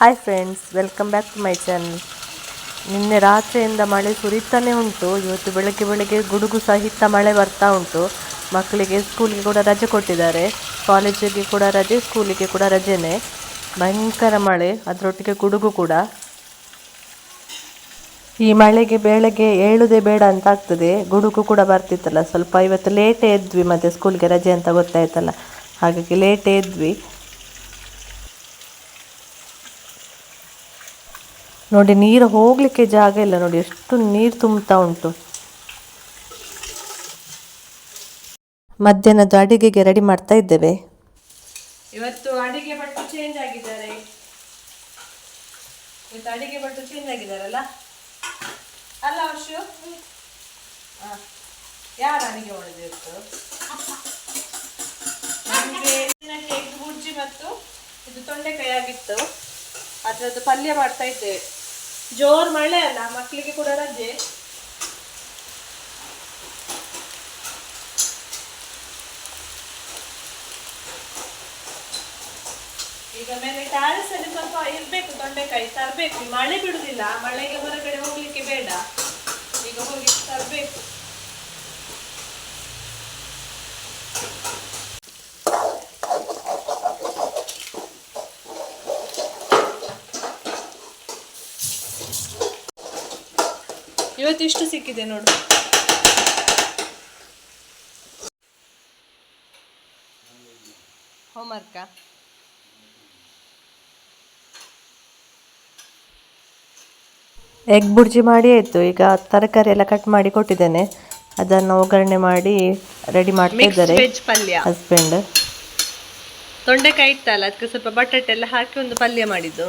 Hi friends welcome back to my channel ನಿನ್ನೆ ರಾತ್ರಿಯಿಂದ ಮಳೆ ಸುರಿತಾನೆ ಉಂಟು. ಇವತ್ತು ಬೆಳಗ್ಗೆ ಬೆಳಗ್ಗೆ ಗುಡುಗು ಸಹಿತ ಮಳೆ ಬರ್ತಾ ಉಂಟು. ಮಕ್ಕಳಿಗೆ ಸ್ಕೂಲಿಗೆ ಕೂಡ ರಜೆ ಕೊಟ್ಟಿದ್ದಾರೆ. ಕಾಲೇಜಿಗೆ ಕೂಡ ರಜೆ ಸ್ಕೂಲಿಗೆ ಕೂಡ ರಜೆನೇ. ಭಯಂಕರ ಮಳೆ, ಅದರೊಟ್ಟಿಗೆ ಗುಡುಗು ಕೂಡ. ಈ ಮಳೆಗೆ ಬೆಳಗ್ಗೆ ಏಳುದೇ ಬೇಡ ಅಂತ ಆಗ್ತದೆ. ಗುಡುಗು ಕೂಡ ಬರ್ತಿತ್ತಲ್ಲ. ಸ್ವಲ್ಪ ಇವತ್ತು ಲೇಟೇ ಎದ್ವಿ ಮತ್ತೆ ಸ್ಕೂಲ್ಗೆ ರಜೆ ಅಂತ ಗೊತ್ತಾಯ್ತಲ್ಲ. ಹಾಗಾಗಿ ಲೇಟೇ ಎದ್ವಿ. ನೋಡಿ, ನೀರು ಹೋಗ್ಲಿಕ್ಕೆ ಜಾಗ ಇಲ್ಲ ನೋಡಿ, ಎಷ್ಟು ನೀರು ತುಂಬ್ತಾ ಉಂಟು. ಮಧ್ಯಾಹ್ನದ ಅಡಿಗೆಗೆ ರೆಡಿ ಮಾಡ್ತಾ ಇದ್ದೇವೆ. ಇವತ್ತು ಅಡಿಗೆ ಬಟ್ಟು ಚೇಂಜ್ ಆಗಿದ್ದಾರೆ. ಇವತ್ತು ಅಡಿಗೆ ಬಟ್ಟು ಚೇಂಜ್ ಆಗಿದ್ದಾರಲ್ಲ? ಅಲ್ಲ ವರ್ಷು ಯಾರು ಅಡಿಗೆ ಮಾಡಿದೆ ಇವತ್ತು? ನಮಗೆ ಕೇಕ್ ಮತ್ತು ಇದು ತೊಂಡೆಕಾಯಿ ಆಗಿತ್ತು. ಅದರದ್ದು ಪಲ್ಯ ಮಾಡ್ತಾ ಇದ್ದೇವೆ ಜೋರ್ ಮಳೆ ಅಲ್ಲ ಮಕ್ಕಳಿಗೆ ಕೂಡ ರಜೆ. ಈಗ ಮೇಲೆ ಟ್ಯಾರಿಸ್ ಅಲ್ಲಿ ಸ್ವಲ್ಪ ಇರ್ಬೇಕು, ತೊಂಡೆಕಾಯಿ ತರಬೇಕು. ಮಳೆ ಬಿಡುದಿಲ್ಲ, ಮಳೆಗೆ ಹೊರಗಡೆ ಹೋಗ್ಲಿಕ್ಕೆ ಬೇಡ. ಈಗ ಹೋಗಿ ತರಬೇಕು. ಇವತ್ತು ಇಷ್ಟು ಸಿಕ್ಕಿದೆ ನೋಡು. ಹೋಮ್ವರ್ಕ ಎಗ್ ಬುರ್ಜಿ ಮಾಡಿ ಆಯಿತು. ಈಗ ತರಕಾರಿ ಎಲ್ಲ ಕಟ್ ಮಾಡಿ ಕೊಟ್ಟಿದ್ದೇನೆ. ಅದನ್ನು ಒಗ್ಗರಣೆ ಮಾಡಿ ರೆಡಿ ಮಾಡ್ತಾ ಇದ್ದಾರೆ. ವೆಜ್ ಪಲ್ಯ. ಹಸ್ಬೆಂಡ್ ತೊಂಡೆಕಾಯಿ ಇತ್ತಲ್ಲ ಅದಕ್ಕೆ ಸ್ವಲ್ಪ ಬಟಾಟೆ ಎಲ್ಲ ಹಾಕಿ ಒಂದು ಪಲ್ಯ ಮಾಡಿದ್ದು.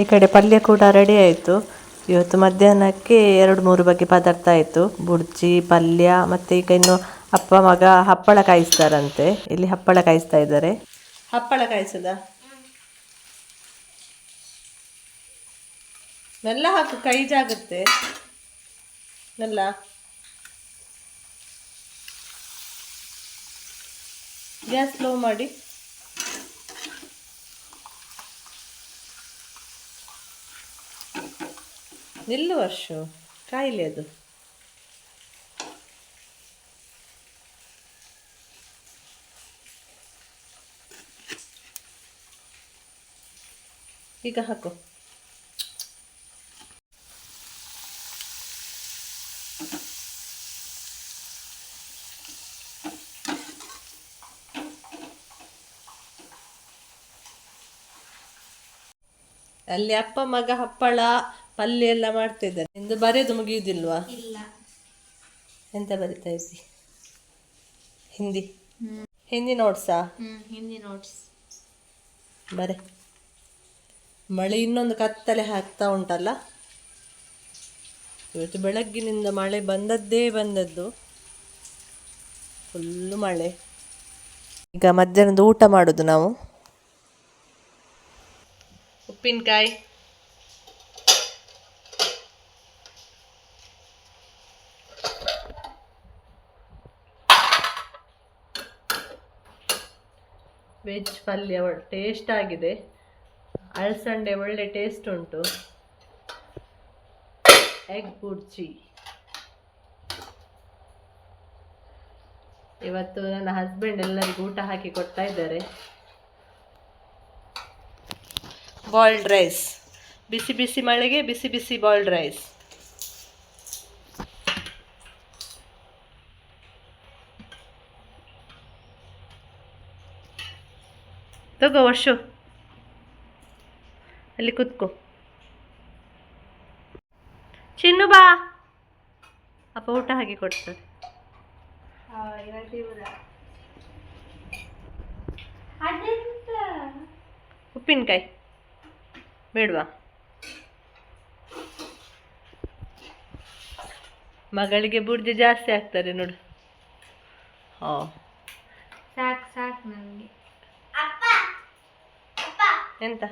ಈ ಕಡೆ ಪಲ್ಯ ಕೂಡ ರೆಡಿ ಆಯಿತು. ಇವತ್ತು ಮಧ್ಯಾಹ್ನಕ್ಕೆ ಎರಡು ಮೂರು ಬಗೆ ಪದಾರ್ಥ ಆಯಿತು. ಬುರ್ಜಿ, ಪಲ್ಯ, ಮತ್ತೆ ಈಗ ಇನ್ನು ಅಪ್ಪ, ಮಗ ಹಪ್ಪಳ ಕಾಯಿಸ್ತಾರಂತೆ. ಇಲ್ಲಿ ಹಪ್ಪಳ ಕಾಯಿಸ್ತಾ ಇದ್ದಾರೆ. ಹಪ್ಪಳ ಕಾಯಿಸದ? ನೆಲ್ಲ ಹಾಕು, ಕೈ ಜಾಗುತ್ತೆ. ನೆಲ್ಲ. ಗ್ಯಾಸ್ ಸ್ಲೋ ಮಾಡಿ. ನಿಲ್ಲು ವರ್ಷ ಕಾಯಿಲೆ ಅದು. ಈಗ ಹಾಕು. ಅಲ್ಲಿ ಅಪ್ಪ ಮಗ ಹಪ್ಪಳ ಪಲ್ಯ ಎಲ್ಲ ಮಾಡ್ತಾ ಇದ್ದಾರೆ ಇಂದು ಬರೆಯೋದು ಮುಗಿಯುವುದಿಲ್ವಾ ಇಲ್ಲ. ಎಂತ ಬರಿತಾ ಇದ್ದಿ? ಹಿಂದಿ. ಹಿಂದಿ ನೋಟ್ಸಾ ಹ್ಮ್ ಹಿಂದಿ ನೋಟ್ಸ್ ಬರೆ. ಮಳೆ ಇನ್ನೊಂದು ಕತ್ತಲೆ ಹಾಕ್ತಾ ಉಂಟಲ್ಲ? ಇವತ್ತು ಬೆಳಗ್ಗಿನಿಂದ ಮಳೆ ಬಂದದ್ದೇ ಬಂದದ್ದು. ಫುಲ್ಲು ಮಳೆ. ಈಗ ಮಧ್ಯಾಹ್ನದ ಊಟ ಮಾಡೋದು ನಾವು? ಉಪ್ಪಿನಕಾಯಿ. ಪಲ್ಯ ಟೇಸ್ಟ್ ಆಗಿದೆ. ಅಳಸಂಡೆ ಒಳ್ಳೆ ಟೇಸ್ಟ್ ಉಂಟು. ಎಗ್ ಬುರ್ಜಿ ಇವತ್ತು ನನ್ನ ಹಸ್ಬೆಂಡ್ ಎಲ್ಲರಿಗೂ ಊಟ ಹಾಕಿ ಕೊಡ್ತಾ ಇದ್ದಾರೆ. ಬಾಯ್ಲ್ಡ್ ರೈಸ್ ಬಿಸಿ ಬಿಸಿ ಮಳೆಗೆ ಬಿಸಿ ಬಿಸಿ ಬಾಯ್ಲ್ಡ್ ರೈಸ್ ತಗೋ ವರ್ಷು. ಅಲ್ಲಿ ಕೂತ್ಕೋ. ಚಿನ್ನು ಬಾ. ಅಪ್ಪ ಊಟ ಹಾಕಿ ಕೊಡ್ತಾರೆ. ಉಪ್ಪಿನಕಾಯಿ. ಬೇಡವಾ? ಮಗಳಿಗೆ ಬುರ್ಜಿ ಜಾಸ್ತಿ ಆಗ್ತಾರೆ ನೋಡು. ಹಾ. ಎಂತ?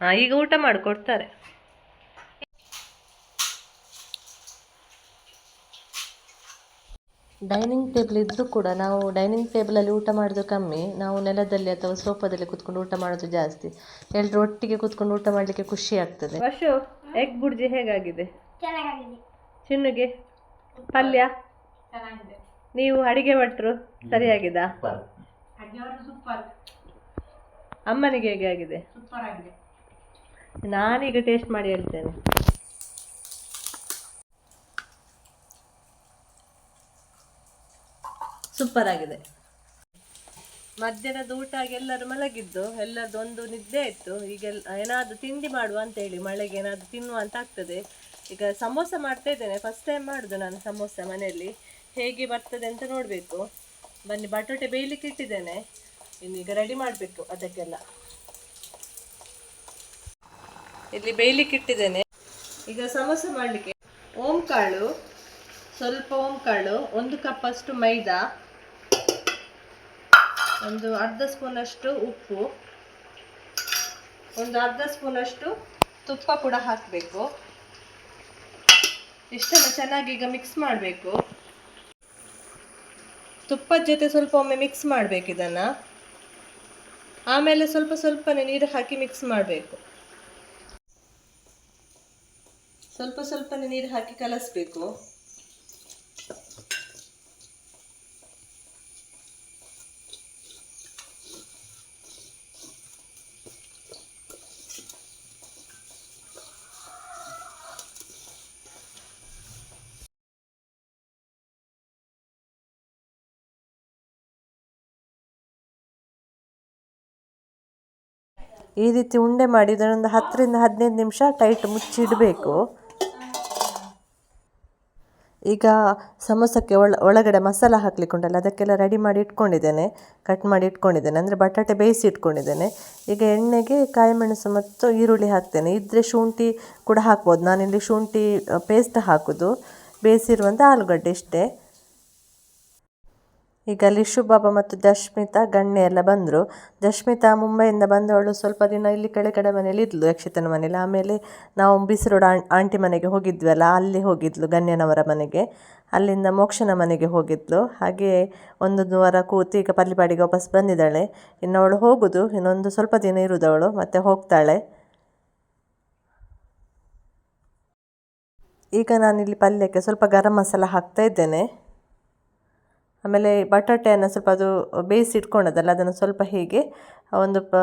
ಹಾ ಈಗ ಊಟ ಮಾಡಿ ಕೊಡ್ತಾರೆ ಡೈನಿಂಗ್ ಟೇಬಲ್ ಇದ್ದರೂ ಕೂಡ ನಾವು ಡೈನಿಂಗ್ ಟೇಬಲಲ್ಲಿ ಊಟ ಮಾಡೋದು ಕಮ್ಮಿ. ನಾವು ನೆಲದಲ್ಲಿ ಅಥವಾ ಸೋಫಾದಲ್ಲಿ ಕೂತ್ಕೊಂಡು ಊಟ ಮಾಡೋದು ಜಾಸ್ತಿ. ಎಲ್ಲರೂ ಒಟ್ಟಿಗೆ ಕೂತ್ಕೊಂಡು ಊಟ ಮಾಡಲಿಕ್ಕೆ ಖುಷಿ ಆಗ್ತದೆ. ವರ್ಷು ಎಗ್ ಬುರ್ಜಿ ಹೇಗಾಗಿದೆ? ಚೆನ್ನಾಗಿದೆ. ಚಿನ್ನುಗೆ? ಪಲ್ಯ? ಚೆನ್ನಾಗಿದೆ. ನೀವು ಅಡಿಗೆ ಭಟ್ರು ಸರಿಯಾಗಿದಾ? ಸೂಪರ್. ಅಮ್ಮನಿಗೆ ಹೇಗೆ ಆಗಿದೆ ಸೂಪರ್ ಆಗಿದೆ ನಾನೀಗ ಟೇಸ್ಟ್ ಮಾಡಿ ಹೇಳ್ತೇನೆ. ಸೂಪರ್ ಆಗಿದೆ ಮಧ್ಯಾಹ್ನದ ಊಟ ಆಗಿ ಎಲ್ಲರೂ ಮಲಗಿದ್ದು ಎಲ್ಲರದ್ದು ಒಂದು ನಿದ್ದೆ ಇತ್ತು ಈಗ ಏನಾದರೂ ತಿಂಡಿ ಮಾಡುವ ಅಂತ ಹೇಳಿ ಮಳೆಗೆ ಏನಾದರೂ ತಿನ್ನುವ ಅಂತ ಆಗ್ತದೆ. ಈಗ ಸಮೋಸ ಮಾಡ್ತಾ ಇದ್ದೇನೆ. ಫಸ್ಟ್ ಟೈಮ್ ಮಾಡುದು ನಾನು ಸಮೋಸ ಮನೆಯಲ್ಲಿ. ಹೇಗೆ ಬರ್ತದೆ ಅಂತ ನೋಡಬೇಕು. ಬನ್ನಿ ಬಟಾಟೆ ಬೇಯಲಿಕ್ಕೆ ಇಟ್ಟಿದ್ದೇನೆ. ಇನ್ನೀಗ ರೆಡಿ ಮಾಡಬೇಕು ಅದಕ್ಕೆಲ್ಲ. ಇಲ್ಲಿ ಬೇಯಲಿಕ್ಕೆ ಇಟ್ಟಿದ್ದೇನೆ. ಈಗ ಸಮೋಸ ಮಾಡಲಿಕ್ಕೆ ಓಂ ಕಾಳು ಸ್ವಲ್ಪ ಓಂ ಕಾಳು ಒಂದು ಕಪ್ ಅಷ್ಟು ಮೈದಾ ಒಂದು ಅರ್ಧ ಸ್ಪೂನಷ್ಟು ಉಪ್ಪು ಒಂದು ಅರ್ಧ ಸ್ಪೂನಷ್ಟು ತುಪ್ಪ ಕೂಡ ಹಾಕಬೇಕು. ಇಷ್ಟನ್ನು ಚೆನ್ನಾಗಿ ಈಗ ಮಿಕ್ಸ್ ಮಾಡಬೇಕು. ತುಪ್ಪದ ಜೊತೆ ಸ್ವಲ್ಪ ಒಮ್ಮೆ ಮಿಕ್ಸ್ ಮಾಡಬೇಕು ಇದನ್ನು. ಆಮೇಲೆ ಸ್ವಲ್ಪ ಸ್ವಲ್ಪನೇ ನೀರು ಹಾಕಿ ಮಿಕ್ಸ್ ಮಾಡಬೇಕು. ಸ್ವಲ್ಪ ಸ್ವಲ್ಪನೇ ನೀರು ಹಾಕಿ ಕಲಸಬೇಕು. ಈ ರೀತಿ ಉಂಡೆ ಮಾಡಿ ಇದನ್ನೊಂದು ಹತ್ತರಿಂದ ಹದಿನೈದು ನಿಮಿಷ ಟೈಟ್ ಮುಚ್ಚಿಡಬೇಕು. ಈಗ ಸಮೋಸಕ್ಕೆ ಒಳ, ಒಳಗಡೆ ಮಸಾಲ ಹಾಕ್ಲಿಕ್ಕೆ ಉಂಟಲ್ಲ ಅದಕ್ಕೆಲ್ಲ ರೆಡಿ ಮಾಡಿ ಇಟ್ಕೊಂಡಿದ್ದೇನೆ. ಕಟ್ ಮಾಡಿ ಇಟ್ಕೊಂಡಿದ್ದೇನೆ. ಅಂದರೆ ಬಟಾಟೆ ಬೇಯಿಸಿ ಇಟ್ಕೊಂಡಿದ್ದೇನೆ. ಈಗ ಎಣ್ಣೆಗೆ ಕಾಯಿ ಮೆಣಸು ಮತ್ತು ಈರುಳ್ಳಿ ಹಾಕ್ತೇನೆ. ಇದ್ದರೆ ಶುಂಠಿ ಕೂಡ ಹಾಕ್ಬೋದು. ನಾನಿಲ್ಲಿ ಶುಂಠಿ ಪೇಸ್ಟ್ ಹಾಕೋದು. ಬೇಯಿಸಿರುವಂಥ ಆಲೂಗಡ್ಡೆ ಇಷ್ಟೇ. ಈಗ ಲಿಶು ಬಾಬಾ ಮತ್ತು ದಶ್ಮಿತಾ ಗಣ್ಯ ಎಲ್ಲ ಬಂದರು. ದಶ್ಮಿತಾ ಮುಂಬೈಯಿಂದ ಬಂದವಳು ಸ್ವಲ್ಪ ದಿನ ಇಲ್ಲಿ ಕೆಳಗಡೆ ಮನೇಲಿ ಇದ್ಲು, ಯಕ್ಷಿತನ ಮನೇಲಿ ಆಮೇಲೆ ನಾವು ಬಿಸಿರೋಡ್ ಆಂಟಿ ಮನೆಗೆ ಹೋಗಿದ್ವಲ್ಲ, ಅಲ್ಲಿ ಹೋಗಿದ್ಲು, ಗಣ್ಯನವರ ಮನೆಗೆ. ಅಲ್ಲಿಂದ ಮೋಕ್ಷನ ಮನೆಗೆ ಹೋಗಿದ್ಲು. ಹಾಗೆ ಒಂದು ವಾರ ಕೂತು ಈಗ ಪಲ್ಲಿಪಾಡಿಗೆ ವಾಪಸ್ ಬಂದಿದ್ದಾಳೆ. ಇನ್ನು ಅವಳು ಹೋಗೋದು, ಇನ್ನೊಂದು ಸ್ವಲ್ಪ ದಿನ ಇರುವುದು ಅವಳು, ಮತ್ತೆ ಹೋಗ್ತಾಳೆ. ಈಗ ನಾನಿಲ್ಲಿ ಪಲ್ಯಕ್ಕೆ ಸ್ವಲ್ಪ ಗರಂ ಮಸಾಲ ಹಾಕ್ತಾ ಇದ್ದೇನೆ. ಆಮೇಲೆ ಬಟಾಟೆಯನ್ನು ಸ್ವಲ್ಪ ಅದು ಬೇಯಿಸಿ ಇಟ್ಕೊಂಡದಲ್ಲ, ಅದನ್ನು ಸ್ವಲ್ಪ ಹೀಗೆ ಒಂದು ಪ,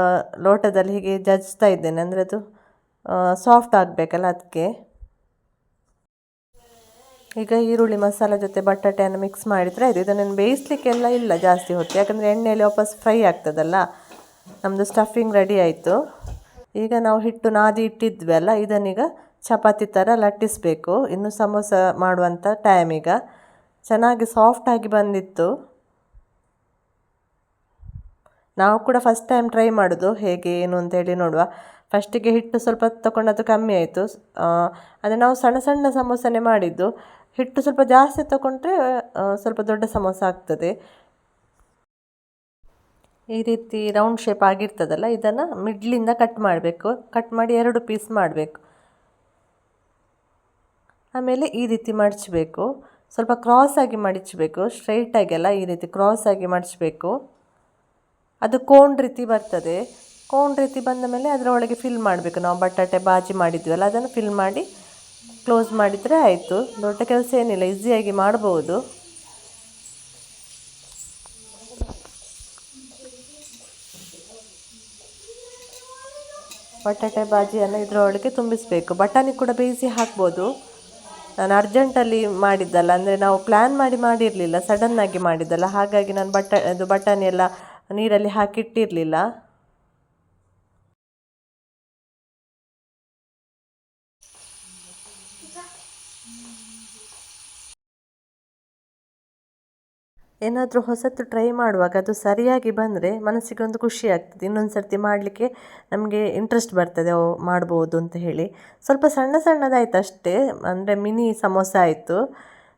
ಲೋಟದಲ್ಲಿ ಹೀಗೆ ಜಜ್ತಾ ಇದ್ದೇನೆ. ಅಂದರೆ ಅದು ಸಾಫ್ಟ್ ಆಗಬೇಕಲ್ಲ ಅದಕ್ಕೆ. ಈಗ ಈರುಳ್ಳಿ ಮಸಾಲ ಜೊತೆ ಬಟಾಟೆಯನ್ನು ಮಿಕ್ಸ್ ಮಾಡಿದರೆ ಆಯಿತು. ಇದನ್ನು ಬೇಯಿಸ್ಲಿಕ್ಕೆಲ್ಲ ಇಲ್ಲ ಜಾಸ್ತಿ ಹೊತ್ತು. ಯಾಕಂದರೆ ಎಣ್ಣೆಯಲ್ಲಿ ವಾಪಸ್ ಫ್ರೈ ಆಗ್ತದಲ್ಲ ನಮ್ಮದು ಸ್ಟಫಿಂಗ್ ರೆಡಿ ಆಯಿತು. ಈಗ ನಾವು ಹಿಟ್ಟು ನಾದಿ ಇಟ್ಟಿದ್ವಿ ಅಲ್ಲ ಇದನ್ನೀಗ ಚಪಾತಿ ಥರ ಲಟ್ಟಿಸಬೇಕು. ಇನ್ನು ಸಮೋಸ ಮಾಡುವಂಥ ಟೈಮ್ ಈಗ. ಚೆನ್ನಾಗಿ ಸಾಫ್ಟಾಗಿ ಬಂದಿತ್ತು. ನಾವು ಕೂಡ ಫಸ್ಟ್ ಟೈಮ್ ಟ್ರೈ ಮಾಡೋದು ಹೇಗೆ, ಏನು ಅಂತೇಳಿ ನೋಡುವ. ಫಸ್ಟಿಗೆ ಹಿಟ್ಟು ಸ್ವಲ್ಪ ತಗೊಂಡದ್ದು ಕಮ್ಮಿ ಆಯಿತು. ಅಂದರೆ ನಾವು ಸಣ್ಣ ಸಣ್ಣ ಸಮೋಸನೆ ಮಾಡಿದ್ದು. ಹಿಟ್ಟು ಸ್ವಲ್ಪ ಜಾಸ್ತಿ ತಗೊಂಡ್ರೆ ಸ್ವಲ್ಪ ದೊಡ್ಡ ಸಮೋಸ ಆಗ್ತದೆ. ಈ ರೀತಿ ರೌಂಡ್ ಶೇಪ್ ಆಗಿರ್ತದಲ್ಲ, ಇದನ್ನು ಮಿಡ್ಲಿಂದ ಕಟ್ ಮಾಡಬೇಕು. ಕಟ್ ಮಾಡಿ ಎರಡು ಪೀಸ್ ಮಾಡಬೇಕು. ಆಮೇಲೆ ಈ ರೀತಿ ಮಡಚಬೇಕು. ಸ್ವಲ್ಪ ಕ್ರಾಸ್ ಆಗಿ ಮಡಚಬೇಕು ಸ್ಟ್ರೈಟಾಗಿ ಅಲ್ಲ ಈ ರೀತಿ ಕ್ರಾಸ್ ಆಗಿ ಮಡಚಬೇಕು. ಅದು ಕೋನ್ ರೀತಿ ಬರ್ತದೆ. ಕೋನ್ ರೀತಿ ಬಂದ ಮೇಲೆ ಅದರೊಳಗೆ ಫಿಲ್ ಮಾಡಬೇಕು. ನಾವು ಬಟಾಟೆ ಬಾಜಿ ಮಾಡಿದ್ವಲ್ಲ, ಅದನ್ನು ಫಿಲ್ ಮಾಡಿ ಕ್ಲೋಸ್ ಮಾಡಿದರೆ ಆಯಿತು. ದೊಡ್ಡ ಕೆಲಸ ಏನಿಲ್ಲ ಈಸಿಯಾಗಿ ಮಾಡಬಹುದು ಬಟಾಟೆ ಬಾಜಿಯನ್ನು ಇದರೊಳಗೆ ತುಂಬಿಸಬೇಕು. ಬಟಾಣಿ ಕೂಡ ಬೇಯಿಸಿ ಹಾಕ್ಬೋದು. ನಾನು ಅರ್ಜೆಂಟಲ್ಲಿ ಮಾಡಿದ್ದಲ್ಲ, ಅಂದರೆ ನಾವು ಪ್ಲ್ಯಾನ್ ಮಾಡಿ ಮಾಡಿರಲಿಲ್ಲ ಸಡನ್ನಾಗಿ ಮಾಡಿದ್ದಲ್ಲ. ಹಾಗಾಗಿ ನಾನು ಬಟ ಅದು ಬಟಾಣಿ ಎಲ್ಲ ನೀರಲ್ಲಿ ಹಾಕಿಟ್ಟಿರಲಿಲ್ಲ ಏನಾದರೂ ಹೊಸತು ಟ್ರೈ ಮಾಡುವಾಗ ಅದು ಸರಿಯಾಗಿ ಬಂದರೆ ಮನಸ್ಸಿಗೆ ಒಂದು ಖುಷಿ ಆಗ್ತದೆ. ಇನ್ನೊಂದು ಸರ್ತಿ ಮಾಡಲಿಕ್ಕೆ ನಮಗೆ ಇಂಟ್ರೆಸ್ಟ್ ಬರ್ತದೆ, ಓ, ಮಾಡ್ಬೋದು ಅಂತ ಹೇಳಿ. ಸ್ವಲ್ಪ ಸಣ್ಣ ಸಣ್ಣದಾಯ್ತು ಅಷ್ಟೇ. ಅಂದರೆ ಮಿನಿ ಸಮೋಸ ಆಯಿತು.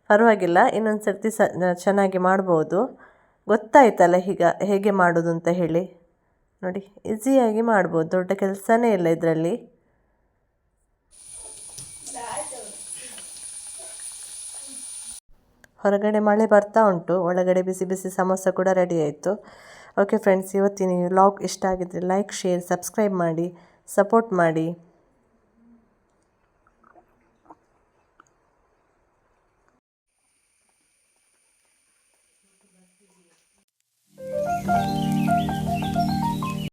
ಪರವಾಗಿಲ್ಲ, ಇನ್ನೊಂದು ಸರ್ತಿ ಸ ಚೆನ್ನಾಗಿ ಮಾಡ್ಬೋದು. ಗೊತ್ತಾಯ್ತಲ್ಲ ಈಗ ಹೇಗೆ ಮಾಡೋದು ಅಂತ ಹೇಳಿ. ನೋಡಿ ಈಸಿಯಾಗಿ ಮಾಡ್ಬೋದು. ದೊಡ್ಡ ಕೆಲಸನೇ ಇಲ್ಲ ಇದರಲ್ಲಿ. ಹೊರಗಡೆ ಮಳೆ ಬರ್ತಾ ಉಂಟು. ಒಳಗಡೆ ಬಿಸಿ ಬಿಸಿ ಸಮೋಸ ಕೂಡ ರೆಡಿ ಆಯಿತು. ಓಕೆ ಫ್ರೆಂಡ್ಸ್ ಇವತ್ತಿನ ವ್ಲಾಗ್ ಇಷ್ಟ ಆಗಿದ್ರೆ ಲೈಕ್ ಶೇರ್ ಸಬ್ಸ್ಕ್ರೈಬ್ ಮಾಡಿ ಸಪೋರ್ಟ್ ಮಾಡಿ.